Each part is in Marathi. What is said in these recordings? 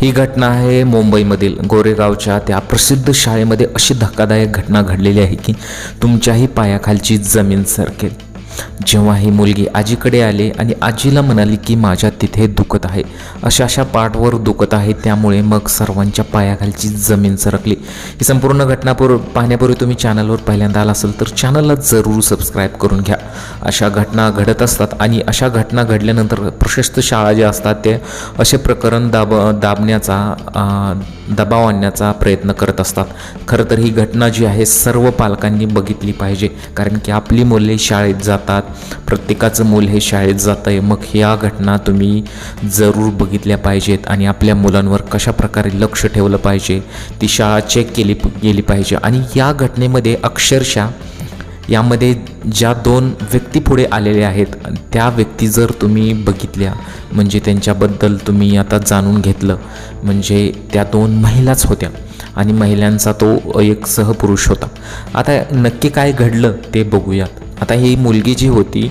ही घटना आहे मुंबईमधील गोरेगावच्या त्या प्रसिद्ध शाळेमध्ये अशी धक्कादायक घटना घडलेली आहे की तुमच्याही पायाखालची जमीन सरकेल. जेव्हा ही मुलगी आजीकडे आले आणि आजीला म्हणाली की माझ्या तिथे दुखत आहे. अशा अशा पाठवर दुखत आहे त्यामुळे मग सर्वांच्या पायाखालची जमीन सरकली. ही संपूर्ण घटना पाहण्यापूर्वी तुम्ही चॅनलवर पहिल्यांदा आला असेल तर चॅनलला जरूर सबस्क्राईब करून घ्या. अशा घटना घडत असतात आणि अशा घटना घडल्यानंतर प्रशस्त शाळा ज्या असतात ते असे प्रकरण दाब दाबण्याचा दबाव आणण्याचा प्रयत्न करत असतात. खरं तर ही घटना जी आहे सर्व पालकांनी बघितली पाहिजे. कारण की आपली मुले शाळेत जात जातात. प्रत्येकाचं मूल हे शाळेत जातं आहे मग ह्या घटना तुम्ही जरूर बघितल्या पाहिजेत आणि आपल्या मुलांवर कशा प्रकारे लक्ष ठेवलं पाहिजे ती शाळा चेक केली गेली पाहिजे. आणि या घटनेमध्ये अक्षरशः यामध्ये ज्या दोन व्यक्ती पुढे आलेल्या आहेत त्या व्यक्ती जर तुम्ही बघितल्या म्हणजे त्यांच्याबद्दल तुम्ही आता जाणून घेतलं म्हणजे त्या दोन महिलाच होत्या. आणि महिलांचा तो एक सहपुरुष होता. आता नक्की काय घडलं ते बघूयात. आता ही मुलगी जी होती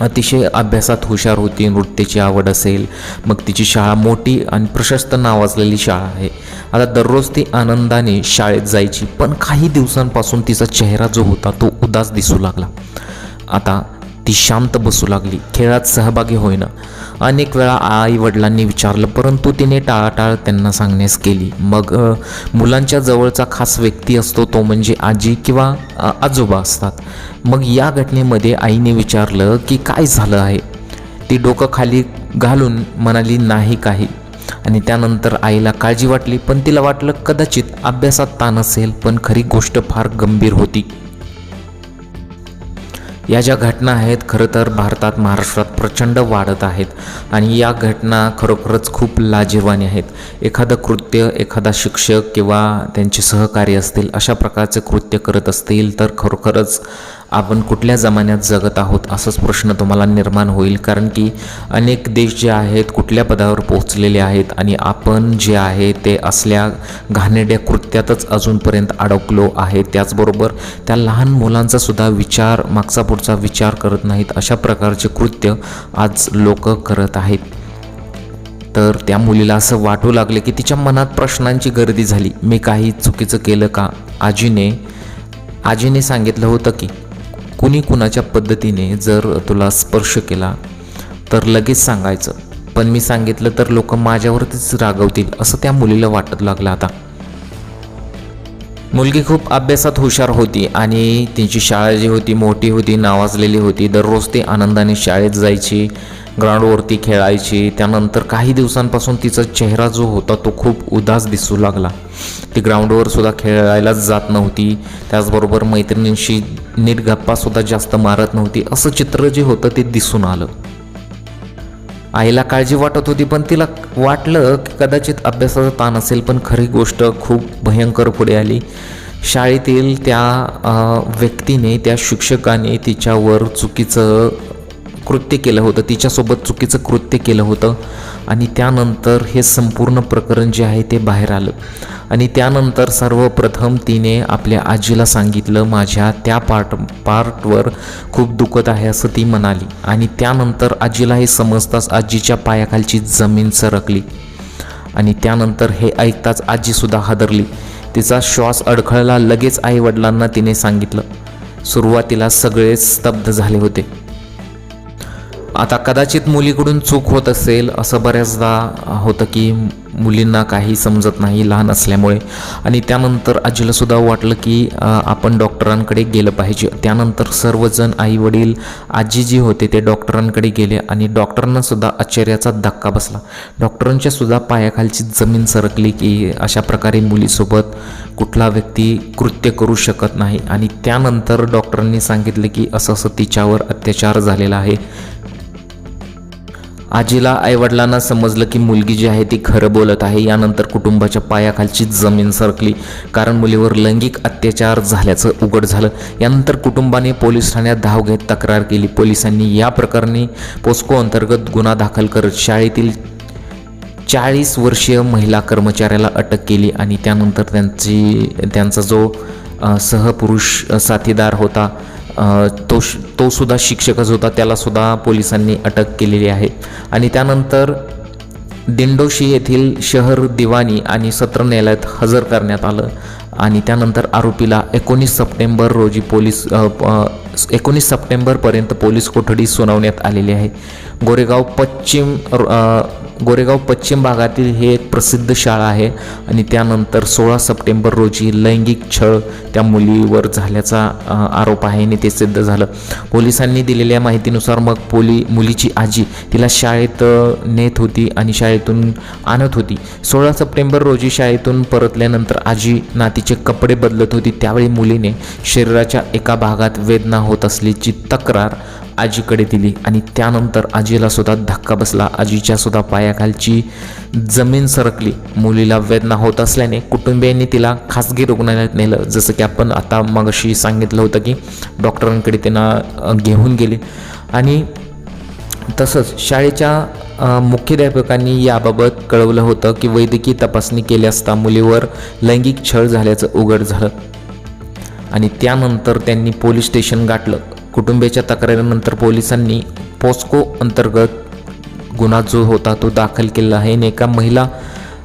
अतिशय अभ्यासात हुशार होती नृत्याची आवड असेल मग तिची शाळा मोठी आणि प्रशस्त नावाजलेली शाळा आहे. आता दररोज ती आनंदाने शाळेत जायची पण काही दिवसांपासून तिचा चेहरा जो होता तो उदास दिसू लागला. आता ती शांत बसू लागली. खेळात सहभागी होईना. अनेक वेळा आई वडिलांनी विचारलं परंतु तिने टाळाटाळ त्यांना सांगण्यास केली. मग मुलांच्या जवळचा खास व्यक्ती असतो तो म्हणजे आजी किंवा आजोबा असतात. मग या घटनेमध्ये आईने विचारलं की काय झालं आहे? ती डोकं खाली घालून म्हणाली नाही काही. आणि त्यानंतर आईला काळजी वाटली पण तिला वाटलं कदाचित अभ्यासात ताण असेल पण खरी गोष्ट फार गंभीर होती. या ज्या घटना आहेत खरं तर भारतात महाराष्ट्रात प्रचंड वाढत आहेत आणि या घटना खरोखरच खूप लाजीरवाणी आहेत. एखादं कृत्य एखादा शिक्षक किंवा त्यांचे सहकारी असतील अशा प्रकारचे कृत्य करत असतील तर खरोखरच आपण कुठल्या जमान्यात जगत आहोत असाच प्रश्न तुम्हाला निर्माण होईल. कारण की अनेक देश जे आहेत कुठल्या पदावर पोहोचलेले आहेत आणि आपण जे आहे ते असल्या घाणेरड्या कृत्यातच अजूनपर्यंत अडकलो आहे. त्याचबरोबर त्या लहान मुलांचा सुद्धा विचार मागचा पुढचा विचार करत नाहीत. अशा प्रकारचे कृत्य आज लोक करत आहेत. तर त्या मुलीला असं वाटू लागले की तिच्या मनात प्रश्नांची गर्दी झाली. मी काही चुकीचं केलं का? आजीने आजीने सांगितलं होतं की कुणी कुणाच्या पद्धतीने जर तुला स्पर्श केला तर लगेच सांगायचं. पण मी सांगितलं तर लोक माझ्यावरतीच रागवतील असं त्या मुलीला वाटत लागलं आता. मुलगी खूप अभ्यासात हुशार होती आणि तिची शाळा जी होती मोठी होती नावाजलेली होती दररोज ती आनंदाने शाळेत जायची ग्राउंडवरती खेळायची. त्यानंतर काही दिवसांपासून तिचा चेहरा जो होता तो खूप उदास दिसू लागला. ती ग्राउंडवर सुद्धा खेळायलाच जात नव्हती. त्याचबरोबर मैत्रिणींशी नीट गप्पासुद्धा जास्त मारत नव्हती. असं चित्र जे होतं ते दिसून आलं. आईला काळजी वाटत होती पण तिला वाटलं की कदाचित अभ्यासाचा ताण असेल पण खरी गोष्ट खूप भयंकर पुढे आली. शाळेतील त्या व्यक्तीने त्या शिक्षकाने तिच्यावर चुकीचं कृत्य केलं होतं तिच्यासोबत चुकीचं कृत्य केलं होतं. आणि त्यानंतर हे संपूर्ण प्रकरण जे आहे ते बाहेर आलं. आणि त्यानंतर सर्वप्रथम तिने आपल्या आजीला सांगितलं माझ्या त्या पार्ट पार्टवर खूप दुखत आहे असं ती म्हणाली. आणि त्यानंतर आजीला हे समजताच आजीच्या पायाखालची जमीन सरकली. आणि त्यानंतर हे ऐकताच आजीसुद्धा हादरली. तिचा श्वास अडखळला लगेच आईवडिलांना तिने सांगितलं. सुरुवातीला सगळे स्तब्ध झाले होते. आता कदाचित मुलीकडून चूक होत असेल असं बऱ्याचदा होतं की मुलींना काही समजत नाही लहान असल्यामुळे. आणि त्यानंतर आजीलासुद्धा वाटलं की आपण डॉक्टरांकडे गेलं पाहिजे. त्यानंतर सर्वजण आईवडील आजी जी होते ते डॉक्टरांकडे गेले आणि डॉक्टरांनासुद्धा आश्चर्याचा धक्का बसला. डॉक्टरांच्या सुद्धा पायाखालची जमीन सरकली की अशा प्रकारे मुलीसोबत कुठला व्यक्ती कृत्य करू शकत नाही. आणि त्यानंतर डॉक्टरांनी सांगितलं की असं असं तिच्यावर अत्याचार झालेला आहे. आजीला आईवडिलांना समजलं की मुलगी जी आहे ती खरं बोलत आहे. यानंतर कुटुंबाच्या पायाखालची जमीन सरकली. कारण मुलीवर लैंगिक अत्याचार झाल्याचं उघड झालं. यानंतर कुटुंबाने पोलीस ठाण्यात धाव घेत तक्रार केली. पोलिसांनी या प्रकरणी पोस्को अंतर्गत गुन्हा दाखल करत शाळेतील चाळीस वर्षीय महिला कर्मचाऱ्याला अटक केली आणि त्यानंतर त्यांची त्यांचा जो सहपुरुष साथीदार होता तो तो सुद्धा शिक्षकच होता. त्यालासुद्धा पोलिसांनी अटक केलेली आहे. आणि त्यानंतर दिंडोशी येथील शहर दिवाणी आणि सत्र न्यायालयात हजर करण्यात आलं. आणि त्यानंतर आरोपीला एकोणीस सप्टेंबर रोजी पोलीस एकोणीस सप्टेंबरपर्यंत पोलीस कोठडी सुनावण्यात आलेली आहे. गोरेगाव पश्चिम गोरेगाव पश्चिम भागातील हे एक प्रसिद्ध शाळा आहे आणि त्यानंतर सोळा सप्टेंबर रोजी लैंगिक छळ त्या मुलीवर झाल्याचा आरोप आहे आणि ते सिद्ध झालं. पोलिसांनी दिलेल्या माहितीनुसार मग पोली मुलीची आजी तिला शाळेत नेत होती आणि शाळेतून आणत होती. सोळा सप्टेंबर रोजी शाळेतून परतल्यानंतर आजी नातीचे कपडे बदलत होती. त्यावेळी मुलीने शरीराच्या एका भागात वेदना होत असल्याची तक्रार आजीकडे दिली आणि त्यानंतर आजीला सुद्धा धक्का बसला. आजीच्या सुद्धा पायाखालची जमीन सरकली. मुलीला वेदना होत असल्याने कुटुंबियांनी तिला खासगी रुग्णालयात नेलं. जसं की आपण आता मगाशी सांगितलं होतं की डॉक्टरांकडे त्यांना घेऊन गेले. आणि तसंच शाळेच्या मुख्याध्यापकांनी याबाबत कळवलं होतं की वैद्यकीय तपासणी केली असता मुलीवर लैंगिक छळ झाल्याचं उघड झालं. आणि त्यानंतर त्यांनी पोलीस स्टेशन गाठलं. कुटुंबियाच्या तक्रारीनंतर पोलिसांनी पोस्को अंतर्गत गुन्हा जो होता तो दाखल केला आहे. आणि एका महिला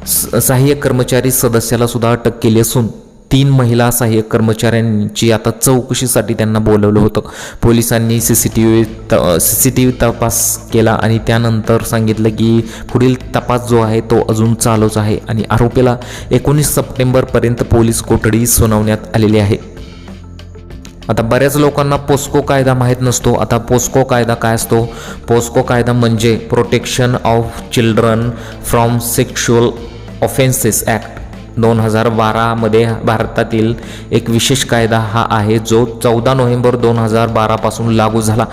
स- सहाय्यक कर्मचारी सदस्याला सुद्धा अटक केली असून तीन महिला सहाय्यक कर्मचाऱ्यांची आता चौकशीसाठी त्यांना बोलवलं होतं. पोलिसांनी सी सी टी व्ही त सी सी टी व्ही तपास केला आणि त्यानंतर सांगितलं की पुढील तपास जो आहे तो अजून चालूच आहे. आणि आरोपीला एकोणीस सप्टेंबरपर्यंत पोलीस कोठडी सुनावण्यात आलेली आहे. आता बऱ्याच लोकांना पोस्को कायदा माहीत नसतो. आता पोस्को कायदा काय असतो? पोस्को कायदा म्हणजे protection of children from sexual offences act दोन हजार बारामध्ये भारतातील एक विशेष कायदा हा आहे जो चौदा नोव्हेंबर दोन हजार बारापासून लागू झाला.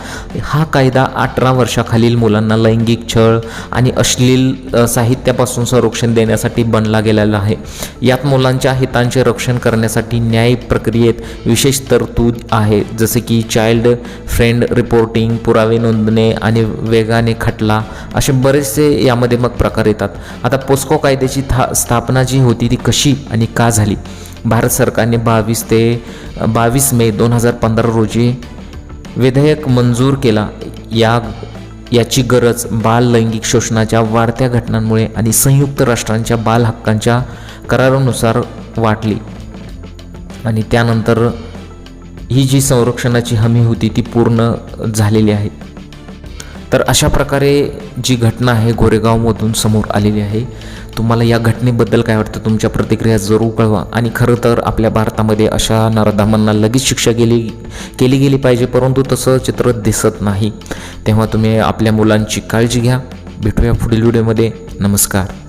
हा कायदा अठरा वर्षाखालील मुलांना लैंगिक छळ आणि अश्लील साहित्यापासून संरक्षण देण्यासाठी बनला गेलेला आहे. यात मुलांच्या हितांचे रक्षण करण्यासाठी न्याय प्रक्रियेत विशेष तरतूद आहे जसे की चाइल्ड फ्रेंड रिपोर्टिंग पुरावे नोंदणे आणि वेगाने खटला असे बरेचसे यामध्ये मग प्रकार येतात. आता पोस्को कायद्याची था स्थापना जी होती ती कशी आणि का झाली? भारत सरकारने बावीस ते बावीस मे दोन हजार पंधरा रोजी विधेयक मंजूर केला. या याची गरज बाल लैंगिक शोषणाच्या वाढत्या घटनांमुळे आणि संयुक्त राष्ट्रांच्या बाल हक्कांच्या करारानुसार वाटली. आणि त्यानंतर ही जी संरक्षणाची हमी होती ती पूर्ण झालेली आहे. तर अशा प्रकारे जी घटना आहे गोरेगावमधून समोर आलेली आहे तुम्हाला या घटनेबद्दल काय वाटतं? तुमच्या प्रतिक्रिया जरूर कळवा. आणि खरं तर आपल्या भारतामध्ये अशा नराधामांना लगेच शिक्षा केली केली गेली पाहिजे परंतु तसं चित्र दिसत नाही. तेव्हा तुम्ही आपल्या मुलांची काळजी घ्या. भेटूया पुढील व्हिडिओमध्ये. नमस्कार.